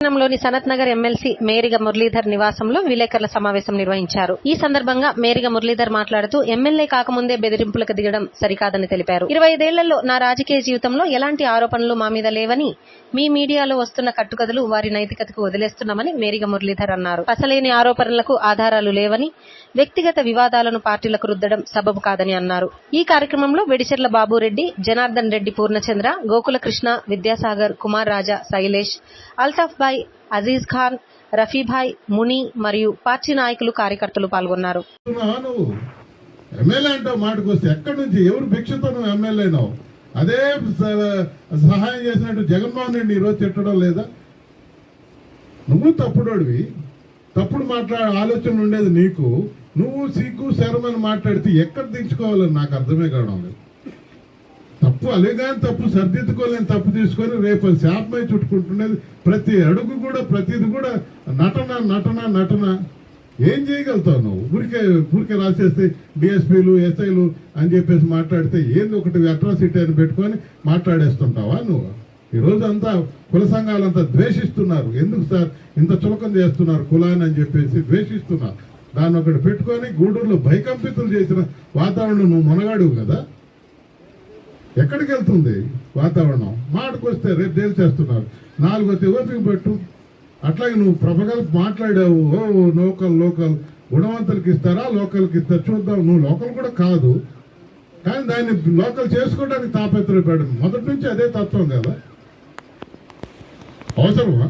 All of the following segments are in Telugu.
పట్టణంలోని సనత్ నగర్ ఎమ్మెల్సీ మేరిగ మురళీధర్ నివాసంలో విలేకరుల సమావేశం నిర్వహించారు. ఈ సందర్భంగా మేరిగ మురళీధర్ మాట్లాడుతూ ఎమ్మెల్యే కాకముందే బెదిరింపులకు దిగడం సరికాదని తెలిపారు. ఇరవై ఐదేళ్ళలో నా రాజకీయ జీవితంలో ఎలాంటి ఆరోపణలు మా మీద లేవని మీ మీడియాలో వస్తున్న కట్టుకథలు వారి నైతికతకు వదిలేస్తున్నామని మేరిగ మురళీధర్ అన్నారు. అసలేని ఆరోపణలకు ఆధారాలు లేవని వ్యక్తిగత వివాదాలను పార్టీలకు రుద్దడం సబబు కాదని అన్నారు. ఈ కార్యక్రమంలో వెడిచెర్ల బాబురెడ్డి జనార్దన్ రెడ్డి పూర్ణచంద్ర గోకుల కృష్ణ విద్యాసాగర్ కుమార్ రాజా శైలేష్ అల్తాఫ్ భాయ్ అజీజ్ ఖాన్ రఫీభాయ్ ముని మరియు పార్టీ నాయకులు కార్యకర్తలు పాల్గొన్నారు. ఎమ్మెల్యే అంటావు మాటకు వస్తే ఎక్కడి నుంచి? ఎవరు భిక్షతో నువ్వు ఎమ్మెల్యే అయినావు? అదే స- సహాయం చేసినట్టు జగన్మోహన్ రెడ్డి ఈరోజు తిట్టడం లేదా? నువ్వు తప్పుడోడివి. తప్పుడు మాట్లాడే ఆలోచన ఉండేది నీకు. నువ్వు సిగ్గు శరమని మాట్లాడితే ఎక్కడ దించుకోవాలని నాకు అర్థమే కావడం లేదు. తప్పు అలిగాని తప్పు సర్దిద్దుకోలేని తప్పు తీసుకొని రేపు శాపమై చుట్టుకుంటున్నది. ప్రతి అడుగు కూడా ప్రతిది కూడా నటన నటన నటన. ఏం చేయగలుగుతావు నువ్వు? ఊరికే ఊరికే రాసేస్తే డిఎస్పీలు ఎస్ఐలు అని చెప్పేసి మాట్లాడితే ఏంది ఒకటి అట్రాసిటీ అని పెట్టుకొని మాట్లాడేస్తుంటావా నువ్వు? ఈ రోజు అంతా కుల సంఘాలంతా ద్వేషిస్తున్నారు. ఎందుకు సార్? ఇంత చులకం చేస్తున్నారు కులాన్ని అని చెప్పేసి ద్వేషిస్తున్నారు. దాన్ని ఒకటి పెట్టుకొని గూడూరులో భయకంపితులు చేసిన వాతావరణం నువ్వు మునగాడువు కదా? ఎక్కడికి వెళ్తుంది వాతావరణం? మాటకొస్తే రేపు తేల్చేస్తున్నారు నాలుగు వస్తే ఓపిక పెట్టు? అట్లాగే నువ్వు ప్రభగల్ మాట్లాడావు. ఓ లోకల్ లోకల్. గుణవంతులకి ఇస్తారా? లోకల్కి ఇస్తారా? చూద్దాం. నువ్వు లోకల్ కూడా కాదు. కానీ దాన్ని లోకల్ చేసుకోవడానికి తాపత్రయపడు మొదటి నుంచి అదే తత్వం కదా. అవసరమా?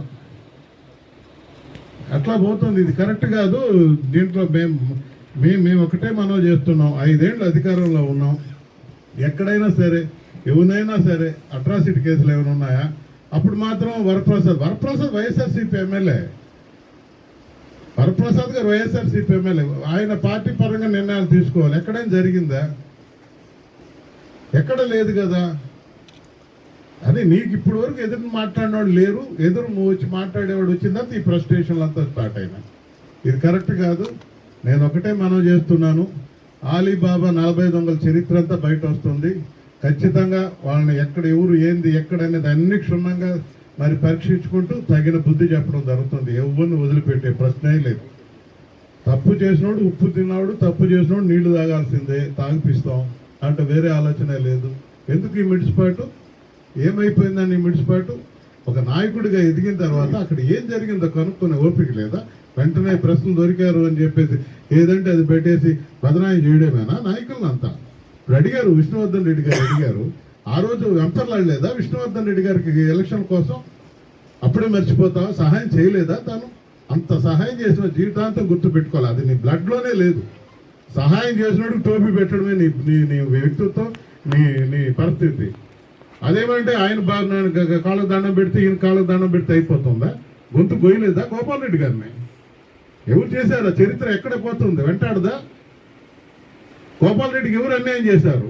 అట్లా పోతుంది. ఇది కరెక్ట్ కాదు. దీంట్లో మేము మేము మేము ఒకటే మనం చేస్తున్నాం. ఐదేళ్ళు అధికారంలో ఉన్నాం. ఎక్కడైనా సరే ఎవరినైనా సరే అట్రాసిటీ కేసులు ఏమైనా ఉన్నాయా? అప్పుడు మాత్రం వరప్రసాద్ వరప్రసాద్ వైఎస్ఆర్సీపీ ఎమ్మెల్యే. వరప్రసాద్ గారు వైఎస్ఆర్సీపీ ఎమ్మెల్యే. ఆయన పార్టీ పరంగా నిర్ణయాలు తీసుకోవాలి. ఎక్కడైనా జరిగిందా? ఎక్కడ లేదు కదా. అదే నీకు ఇప్పటి వరకు ఎదురు మాట్లాడినవాడు లేరు. ఎదురు నువ్వు వచ్చి మాట్లాడేవాడు వచ్చిందంత ఈ ఫ్రస్ట్రేషన్లు అంతా స్టార్ట్ అయినా. ఇది కరెక్ట్ కాదు. నేను ఒకటే మనం చేస్తున్నాను. ఆలీబాబా నలభై దొంగల చరిత్ర అంతా బయట వస్తుంది ఖచ్చితంగా వాళ్ళని ఎక్కడ ఎవరు ఏంది ఎక్కడ అనేది అన్ని క్షుణ్ణంగా మరి పరీక్షించుకుంటూ తగిన బుద్ధి చెప్పడం జరుగుతుంది. ఎవరిని వదిలిపెట్టే ప్రశ్నే లేదు. తప్పు చేసినోడు ఉప్పు తిన్నాడు తప్పు చేసినోడు నీళ్ళు తాగాల్సిందే తాగిపిస్తాం అంటే వేరే ఆలోచనే లేదు. ఎందుకు ఈ మిడిసిపాటు? ఏమైపోయిందని ఈ మిడిసిపాటు? ఒక నాయకుడిగా ఎదిగిన తర్వాత అక్కడ ఏం జరిగిందో కనుక్కునే ఓపిక లేదా? వెంటనే ప్రశ్నలు దొరికారు అని చెప్పేసి ఏదంటే అది పెట్టేసి బదనాయం చేయడమేనా? నాయకులను అంతా. ఇప్పుడు అడిగారు విష్ణువర్ధన్ రెడ్డి గారు అడిగారు ఆ రోజు వెంపర్లాడలేదా విష్ణువర్ధన్ రెడ్డి గారికి ఎలక్షన్ కోసం? అప్పుడే మర్చిపోతావా? సహాయం చేయలేదా తను? అంత సహాయం చేసిన జీవితాంతం గుర్తు పెట్టుకోవాలి. అది నీ బ్లడ్లోనే లేదు. సహాయం చేసినప్పుడు టోపీ పెట్టడమే నీ నీ నీ వ్యక్తిత్వం నీ నీ పరిస్థితి. అదేమంటే ఆయన బా- కాళ్ళకు దండం పెడితే ఈయన కాళ్ళకు దండం పెడితే అయిపోతుందా? గొంతు గొయ్యలేదా గోపాల్ రెడ్డి గారిని? ఎవరు చేశారు? చరిత్ర ఎక్కడ పోతుంది? వెంటాడదా? గోపాల్ రెడ్డికి ఎవరు అన్యాయం చేశారు?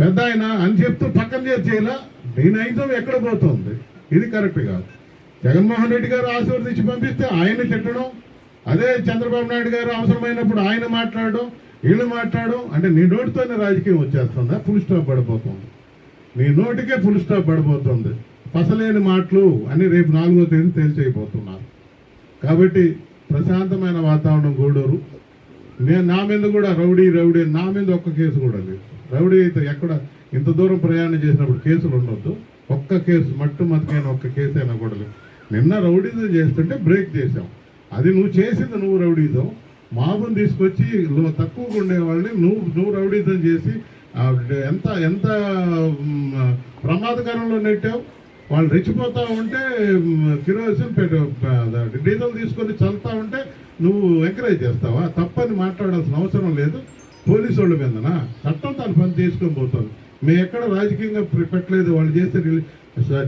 పెద్ద ఆయన అని చెప్తూ పక్కన చేర్చేలా నేను ఈ ఎక్కడ పోతుంది? ఇది కరెక్ట్ కాదు. జగన్మోహన్ రెడ్డి గారు ఆశీర్వదించి పంపిస్తే ఆయన తిట్టడం అదే చంద్రబాబు నాయుడు గారు అవసరమైనప్పుడు ఆయన మాట్లాడడం వీళ్ళు మాట్లాడడం అంటే నీ నోటితోనే రాజకీయం వచ్చేస్తుందా. ఫుల్ స్టాప్ పడిపోతుంది. నీ నోటికే ఫుల్ స్టాప్ పడిపోతుంది. పసలేని మాటలు అని రేపు నాలుగో తేదీ తేల్చేయబోతున్నారు కాబట్టి ప్రశాంతమైన వాతావరణం గూడూరు. నేను నా మీద కూడా రౌడీ రౌడీ నా మీద ఒక్క కేసు కూడా లేదు. రౌడీ అయితే ఎక్కడ ఇంత దూరం ప్రయాణం చేసినప్పుడు కేసులు ఉండొద్దు. ఒక్క కేసు మట్టు మతికైన ఒక్క కేసు అయినా కూడా లేదు. నిన్న రౌడీజం చేస్తుంటే బ్రేక్ చేసాం అది నువ్వు చేసింది నువ్వు రౌడీజం మాబుని తీసుకొచ్చి తక్కువగా ఉండేవాళ్ళని నువ్వు నువ్వు రౌడీజం చేసి ఎంత ఎంత ప్రమాదకరంలో నెట్టావు? వాళ్ళు రెచ్చిపోతూ ఉంటే కిరోసిన్ పెట్టు డీజిల్ తీసుకొని చల్లుతా ఉంటే నువ్వు ఎంకరేజ్ చేస్తావా? తప్పని మాట్లాడాల్సిన అవసరం లేదు. పోలీసు వాళ్ళ మీదనా? చట్టం తన పని తీసుకొని పోతుంది మేము ఎక్కడ రాజకీయంగా పెట్టలేదు. వాళ్ళు చేస్తే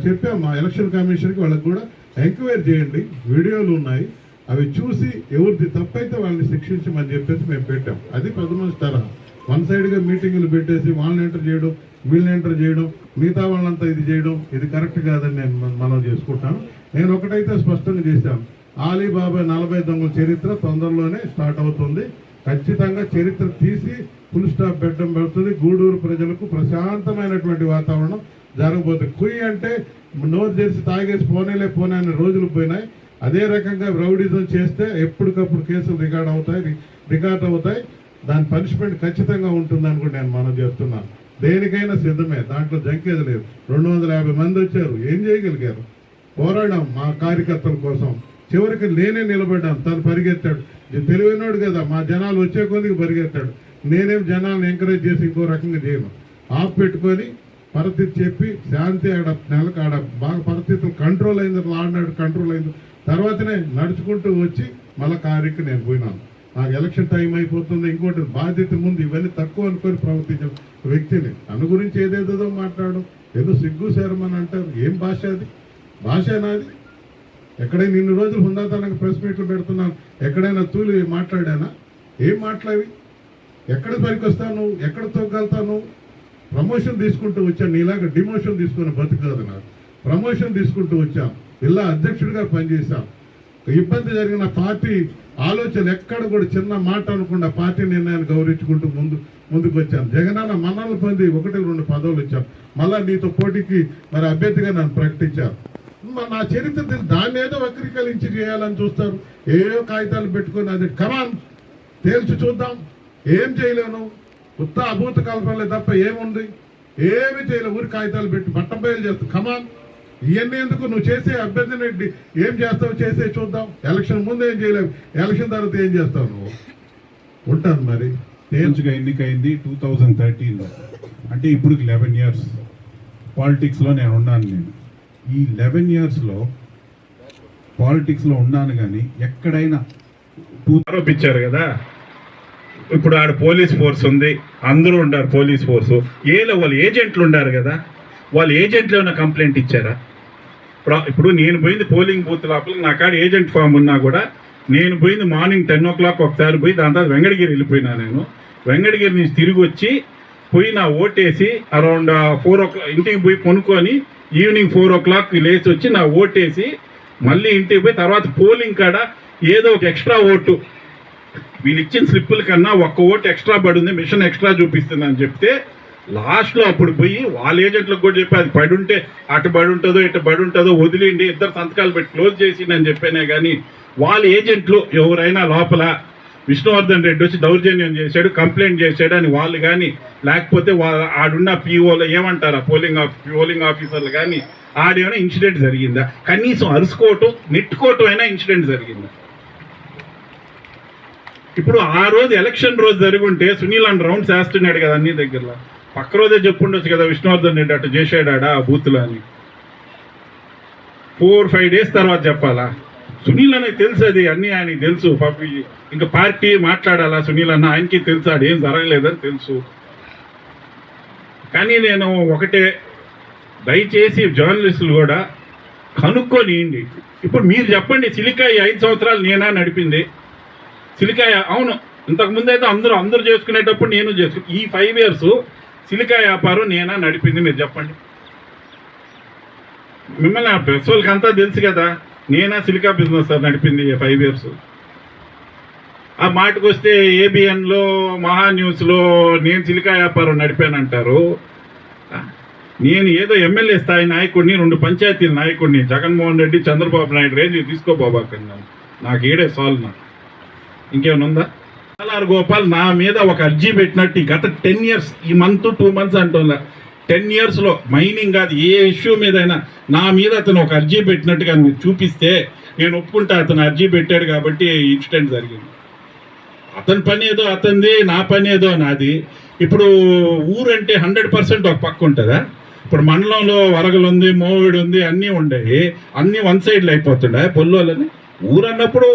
చెప్పాం మా ఎలక్షన్ కమిషన్కి వాళ్ళకి కూడా. ఎంక్వైరీ చేయండి. వీడియోలు ఉన్నాయి. అవి చూసి ఎవరిది తప్పైతే వాళ్ళని శిక్షించమని చెప్పేసి మేము పెట్టాం. అది పెద్ద తరహా. వన్ సైడ్గా మీటింగులు పెట్టేసి వాళ్ళని ఎంటర్ చేయడం వీళ్ళని ఎంటర్ చేయడం మిగతా వాళ్ళంతా ఇది చేయడం ఇది కరెక్ట్ కాదని నేను మనం చేసుకుంటాను. నేను ఒకటైతే స్పష్టంగా చేశాను. ఆలీబాబా నలభై దొంగల చరిత్ర తొందరలోనే స్టార్ట్ అవుతుంది. ఖచ్చితంగా చరిత్ర తీసి ఫుల్ స్టాప్ పెట్టడం పెడుతుంది. గూడూరు ప్రజలకు ప్రశాంతమైనటువంటి వాతావరణం జరగబోతుంది కుయ్ అంటే నోరు తెరిచి తాగేసి పోనేలే పోనే అనే రోజులు పోయినాయి. అదే రకంగా రౌడిజం చేస్తే ఎప్పటికప్పుడు కేసులు రికార్డ్ అవుతాయి రికార్డ్ అవుతాయి. దాని పనిష్మెంట్ ఖచ్చితంగా ఉంటుందని కూడా నేను మనం చెప్తున్నాను దేనికైనా సిద్ధమే దాంట్లో జంకేది లేదు. రెండు వందల యాభై మంది వచ్చారు ఏం చేయగలిగారు? పోరాడాం మా కార్యకర్తల కోసం. చివరికి నేనే నిలబడ్డాను తను పరిగెత్తాడు. ఇది తెలివైనోడు కదా మా జనాలు వచ్చే కొద్దికి పరిగెత్తాడు. నేనేం జనాలను ఎంకరేజ్ చేసి ఇంకో రకంగా చేయను. ఆఫ్ పెట్టుకొని పరిస్థితి చెప్పి శాంతి ఆడ నెలకు ఆడ బాగా పరిస్థితులు కంట్రోల్ అయింది ఆడినాడు కంట్రోల్ అయింది. తర్వాతనే నడుచుకుంటూ వచ్చి మళ్ళా కారికి నేను పోయినాను. నాకు ఎలక్షన్ టైం అయిపోతుంది ఇంకోటి బాధ్యత ముందు ఇవన్నీ తక్కువ అనుకొని ప్రవర్తించిన వ్యక్తిని తన గురించి ఏదేదో మాట్లాడు. ఏదో సిగ్గు శర్మని అంటారు. ఏం భాష అది? భాష నాది ఎక్కడైనా ఇన్ని రోజులు హుందాతనంగా ప్రెస్ మీట్లు పెడుతున్నాను. ఎక్కడైనా తూలి మాట్లాడానా? ఏం మాట్లాడి? ఎక్కడ పనికొస్తాను? నువ్వు ఎక్కడ తొగ్గలుతాను నువ్వు ప్రమోషన్ తీసుకుంటూ వచ్చాను. నీలాగా డిమోషన్ తీసుకుని బతుకుతుంది నాకు ప్రమోషన్ తీసుకుంటూ వచ్చాం. ఇలా అధ్యక్షుడిగా పనిచేశాం. ఇబ్బంది జరిగిన పార్టీ ఆలోచన ఎక్కడ కూడా చిన్న మాట అనుకుండా పార్టీ నిర్ణయాన్ని గౌరవించుకుంటూ ముందు ముందుకు వచ్చాను జగనన్న మన్నలు పొంది ఒకటి రెండు పదవులు ఇచ్చాను మళ్ళా నీతో పోటీకి మరి అభ్యర్థిగా నన్ను ప్రకటించారు. నా చరిత్ర దాన్ని ఏదో వక్రీకరించి చేయాలని చూస్తారు. ఏవో కాగితాలు పెట్టుకొని అది కమాన్ తేల్చి చూద్దాం. ఏం చేయలేను. కొత్త అభూత కల్పనలే తప్ప ఏముంది? ఏమి చేయలేవు. ఊరి కాగితాలు పెట్టి బట్టం బయలు చేస్తాం కమాన్ ఇవన్నీ ఎందుకు? నువ్వు చేసే అభ్యర్థిని ఏం చేస్తావు? చేసే చూద్దాం. ఎలక్షన్ ముందు ఏం చేయలేవు. ఎలక్షన్ తర్వాత ఏం చేస్తావు నువ్వు? ఉంటాను మరి. మంచిగా ఎన్నికైంది టూ థౌజండ్ థర్టీన్లో. అంటే ఇప్పుడు లెవెన్ ఇయర్స్ పాలిటిక్స్లో నేను ఉన్నాను నేను. ఈ లెవెన్ ఇయర్స్లో పాలిటిక్స్లో ఉన్నాను కానీ ఎక్కడైనా టూ ఆరోపించారు కదా. ఇప్పుడు ఆడ పోలీస్ ఫోర్స్ ఉంది. అందరూ ఉండారు పోలీస్ ఫోర్స్. ఏలో వాళ్ళు ఏజెంట్లు ఉండారు కదా. వాళ్ళు ఏజెంట్లు ఏమైనా కంప్లైంట్ ఇచ్చారా? ఇప్పుడు- ఇప్పుడు నేను పోయింది పోలింగ్ బూత్ లోపల నా కాడ ఏజెంట్ ఫామ్ ఉన్నా కూడా నేను పోయింది మార్నింగ్ టెన్ ఓ క్లాక్ ఒకసారి పోయి దాని తర్వాత వెంకటగిరి వెళ్ళిపోయినా నేను. వెంకటగిరి నుంచి తిరిగి వచ్చి పోయి నా ఓటేసి అరౌండ్ ఫోర్ ఓ క్లాక్ ఇంటికి పోయి కొనుక్కొని ఈవినింగ్ ఫోర్ ఓ క్లాక్ లేచి వచ్చి నా ఓటేసి మళ్ళీ ఇంటికి పోయి తర్వాత పోలింగ్ కాడ ఏదో ఒక ఎక్స్ట్రా ఓటు. వీళ్ళు ఇచ్చిన స్లిప్పుల కన్నా ఒక్క ఓటు ఎక్స్ట్రా పడింది మిషన్ ఎక్స్ట్రా చూపిస్తుంది అని చెప్తే లాస్ట్లో అప్పుడు పోయి వాళ్ళ ఏజెంట్లకు కూడా చెప్పి అది పడి ఉంటే అటు పడి ఉంటుందో ఇటు పడి ఉంటుందో వదిలేండి ఇద్దరు సంతకాలు పెట్టి క్లోజ్ చేసిండి అని చెప్పానే కానీ వాళ్ళ ఏజెంట్లు ఎవరైనా లోపల విష్ణువర్ధన్ రెడ్డి వచ్చి దౌర్జన్యం చేశాడు కంప్లైంట్ చేశాడు అని వాళ్ళు కానీ లేకపోతే ఆడున్న పీఓలో ఏమంటారా పోలింగ్ పోలింగ్ ఆఫీసర్లు కానీ ఆడేమైనా ఇన్సిడెంట్ జరిగిందా? కనీసం అరుసుకోవటం నెట్టుకోవటం అయినా ఇన్సిడెంట్ జరిగిందా? ఇప్పుడు ఆ రోజు ఎలక్షన్ రోజు జరుగుంటే సునీల్ అని రౌండ్స్ వేస్తున్నాడు కదా అన్ని దగ్గరలో. పక్క రోజే చెప్పుండొచ్చు కదా విష్ణువర్ధన్ రెడ్డి అటు చేసాడా ఆ బూత్లో అని. ఫోర్ ఫైవ్ డేస్ తర్వాత చెప్పాలా? సునీల్ అనేది తెలుసు అది అన్నీ ఆయనకి తెలుసు. పబ్జీ ఇంకా పార్టీ మాట్లాడాలా సునీల్ అన్న? ఆయనకి తెలుసు ఆడు ఏం జరగలేదని తెలుసు. కానీ నేను ఒకటే దయచేసి జర్నలిస్టులు కూడా కనుక్కొనియండి. ఇప్పుడు మీరు చెప్పండి సిలికాయ ఐదు సంవత్సరాలు నేనా నడిపింది. సిలికాయ అవును ఇంతకు ముందు అయితే అందరూ అందరూ చేసుకునేటప్పుడు నేను చేసుకు ఈ ఫైవ్ ఇయర్స్ సిలికాయ వ్యాపారం నేనా నడిపింది మీరు చెప్పండి. మిమ్మల్ని ఆ ప్రెస్ వాళ్ళకి అంతా తెలుసు కదా నేనా సిలికా బిజినెస్ సార్ నడిపింది ఫైవ్ ఇయర్స్ ఆ మాటకు వస్తే ఏబిఎన్లో మహా న్యూస్లో నేను సిలికా వ్యాపారం నడిపానంటారు. నేను ఏదో ఎమ్మెల్యే స్థాయి నాయకుడిని రెండు పంచాయతీల నాయకుడిని జగన్మోహన్ రెడ్డి చంద్రబాబు నాయుడు రేంజ్ తీసుకోబాబాకన్నా నాకు ఏడే సాల్వ్ నాకు. ఇంకేమైనా ఉందా? ఎల్ఆర్ గోపాల్ నా మీద ఒక అర్జీ పెట్టినట్టు ఈ గత టెన్ ఇయర్స్ ఈ మంత్ టూ మంత్స్ అంటున్నా. టెన్ ఇయర్స్లో మైనింగ్ కాదు ఏ ఇష్యూ మీదైనా నా మీద అతను ఒక అర్జీ పెట్టినట్టుగా మీరు చూపిస్తే నేను ఒప్పుకుంటా అతను అర్జీ పెట్టాడు కాబట్టి ఇన్సిడెంట్ జరిగింది. అతని పని ఏదో అతనిది నా పని ఏదో నాది. ఇప్పుడు ఊరంటే హండ్రెడ్ పర్సెంట్ ఒక పక్క ఉంటుందా? ఇప్పుడు మండలంలో వరగలు ఉంది మోవిడు ఉంది అన్నీ ఉండేవి అన్నీ వన్ సైడ్లో అయిపోతుండే పొల్లోలని ఊరన్నప్పుడు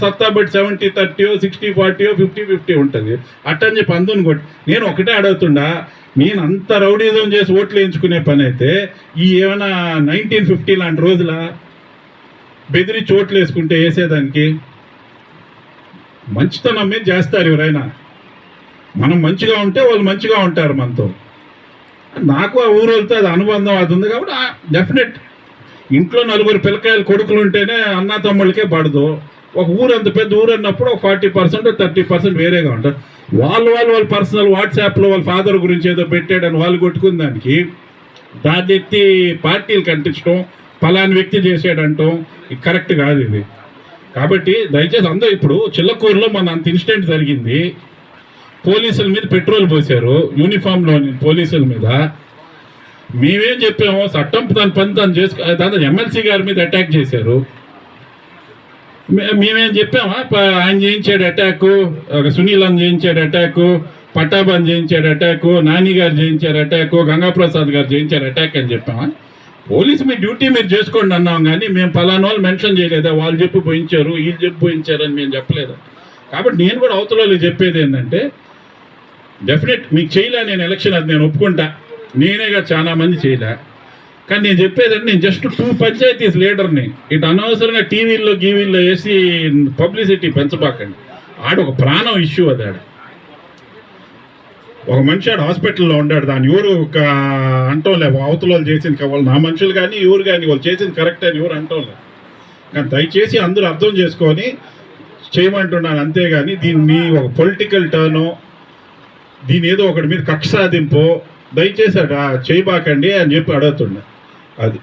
సత్తా బట్టి సెవెంటీ థర్టీయో సిక్స్టీ ఫార్టీయో ఫిఫ్టీ ఫిఫ్టీ ఉంటుంది. అట్టని చెప్పి అందుని కొట్టి నేను ఒకటే అడుగుతుండా నేను అంత రౌడీజం చేసి ఓట్లు వేయించుకునే పని అయితే ఈ ఏమైనా నైన్టీన్ ఫిఫ్టీ లాంటి రోజుల బెదిరి చోట్లు వేసుకుంటే వేసేదానికి? మంచితనం మీద చేస్తారు ఎవరైనా. మనం మంచిగా ఉంటే వాళ్ళు మంచిగా ఉంటారు మనతో. నాకు ఆ ఊరు వెళ్తే అది అనుబంధం అది ఉంది కాబట్టి డెఫినెట్ ఇంట్లో నలుగురు పిల్లకాయలు కొడుకులు ఉంటేనే అన్న తమ్ముళ్ళకే పడదు. ఒక ఊరు అంత పెద్ద ఊరు అన్నప్పుడు ఒక ఫార్టీ పర్సెంట్ థర్టీ పర్సెంట్ వేరేగా ఉంటారు. వాళ్ళు వాళ్ళు వాళ్ళ పర్సనల్ వాట్సాప్లో వాళ్ళ ఫాదర్ గురించి ఏదో పెట్టాడని వాళ్ళు కొట్టుకున్న దానికి దాన్ని ఎత్తి పార్టీలు కంటించడం ఫలాని వ్యక్తి చేసాడంటాం ఇది కరెక్ట్ కాదు ఇది. కాబట్టి దయచేసి అందరూ ఇప్పుడు చిల్లకూరులో మన అంత ఇన్సిడెంట్ జరిగింది. పోలీసుల మీద పెట్రోల్ పోసారు యూనిఫామ్లోని పోలీసుల మీద. మేమేం చెప్పాము చట్టం తన పని తను చేసుకో తను ఎమ్మెల్సీ గారి మీద అటాక్ చేశారు. మేమేం చెప్పామా? ఆయన చేయించాడు అటాకు సునీల్ అని చేయించాడు అటాకు పట్టాభన్ చేయించాడు అటాకు నాని గారు చేయించారు అటాకు గంగాప్రసాద్ గారు చేయించారు అటాక్ అని చెప్పామా? పోలీసు మీ డ్యూటీ మీరు చేసుకోండి అన్నాం కానీ మేము పలానా వాళ్ళు మెన్షన్ చేయలేదా? వాళ్ళు చెప్పి పోయించారు వీళ్ళు చెప్పి పోయించారు అని మేము చెప్పలేదా? కాబట్టి నేను కూడా అవతల చెప్పేది ఏంటంటే డెఫినెట్ మీకు చేయలే నేను ఎలక్షన్ అది నేను ఒప్పుకుంటా. నేనేగా చాలా మంది చేయలే. కానీ నేను చెప్పేదంటే నేను జస్ట్ టూ పంచాయతీస్ లీడర్ని. ఇటు అనవసరంగా టీవీల్లో గీవీల్లో వేసి పబ్లిసిటీ పెంచబాకండి. ఆడ ఒక ప్రాణం ఇష్యూ అది ఆడ. ఒక మనిషి ఆడ హాస్పిటల్లో ఉండాడు. దాని ఎవరు ఒక అంటాం అవతల వాళ్ళు చేసింది వాళ్ళు నా మనుషులు కానీ ఎవరు కానీ వాళ్ళు చేసింది కరెక్ట్ అని ఎవరు అంటాం కానీ దయచేసి అందరూ అర్థం చేసుకొని చేయమంటున్నాను అంతేగాని దీన్ని ఒక పొలిటికల్ టర్ను దీని ఏదో ఒకటి మీద కక్ష సాధింపు దయచేసి అట చేయబాకండి అని చెప్పి అడుగుతుండే. అది.